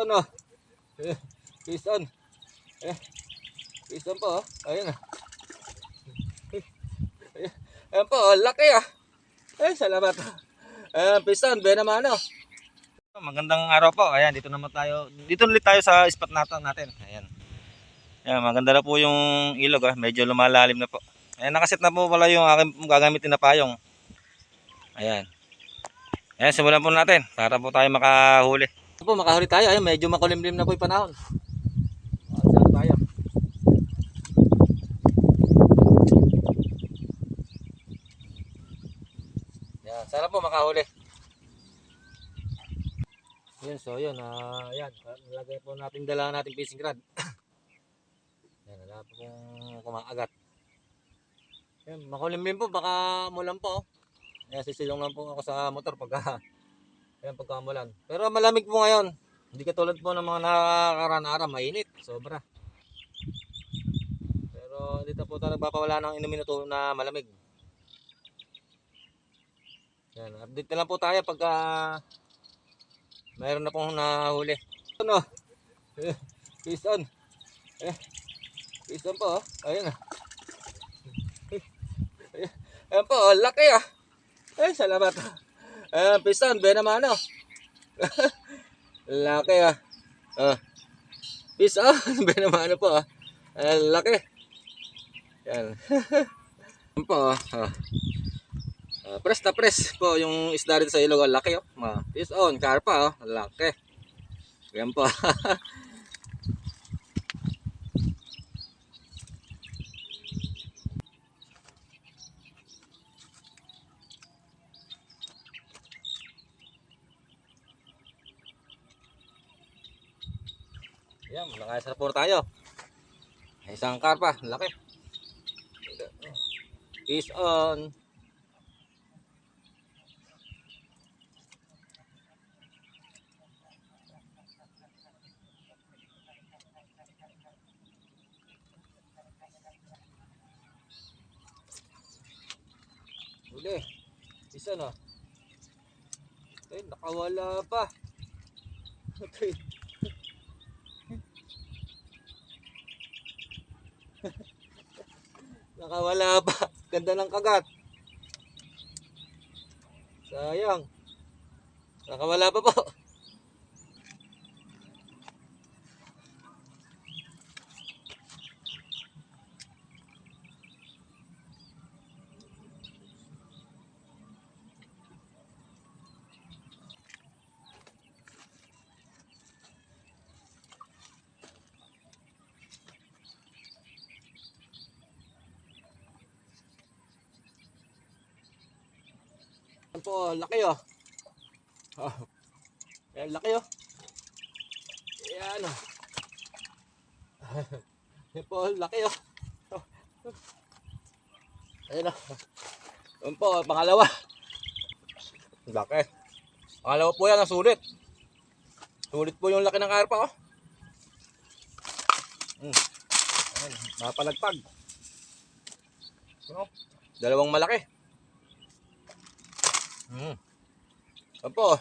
Ano? Eh, Piston. Eh, piston po. oh. Ayun ah. Eh, eh, Ayan po, oh, laki ah. Eh, salamat. Ayan, piston, benamano. Magandang araw po. Ayan, dito naman tayo. Dito ulit tayo sa spot natin natin. Ayan. Ayan, maganda na po yung ilog ah. Medyo lumalalim na po. Ayan, nakaset na po pala yung aking gagamitin na payong. Ayan. Ayan, simulan po natin para po tayo makahuli. Ito po, makahuli tayo. Ayun, medyo makulimlim na po yung panahon. Oh, dyan tayo. Yan, sana po makahuli. Yun, so yun, ah, yan, nalagay po natin dala nating fishing rod. yan, wala po kung kumakagat. Yan, makulimlim po, baka mulan po. Yan, sisilong lang po ako sa motor pagka Ayan, pagkamulan. Pero malamig po ngayon. Hindi katulad po ng mga nakakaraan araw, mainit. Sobra. Pero dito po tayo nagpapawala ng inumin na malamig. Yan, update na lang po tayo pagka mayroon na pong nahuli. Ano? Eh, Piston. Eh, piston po. oh. Ayun ah. Eh, eh, Ayan po, oh, laki ah. Eh, salamat. Ayan, piston, benamano. laki ah. Ah. Piston, benamano po ah. Ayan, laki. Yan. Yan po ah. ah. Ah, press na press po yung isda dito sa ilog. Ang laki oh. Ah, piston, karpa oh. Laki. Yan po. Yan, nakasarap po tayo. Isang karpa, laki. Fish on. Uli. Isa na. Ay, nakawala pa. Okay. Nakawala pa. Ganda ng kagat. Sayang. Nakawala pa po. Yan po, laki oh. Oh. Yan, laki oh. Yan oh. Yan po, laki oh. Oh. Ayun oh. Yan po, pangalawa. Laki. Pangalawa po yan, ang sulit. Sulit po yung laki ng karpa oh. Hmm. Ayun, napalagpag. Oh. Dalawang malaki. Hmm. Yan po.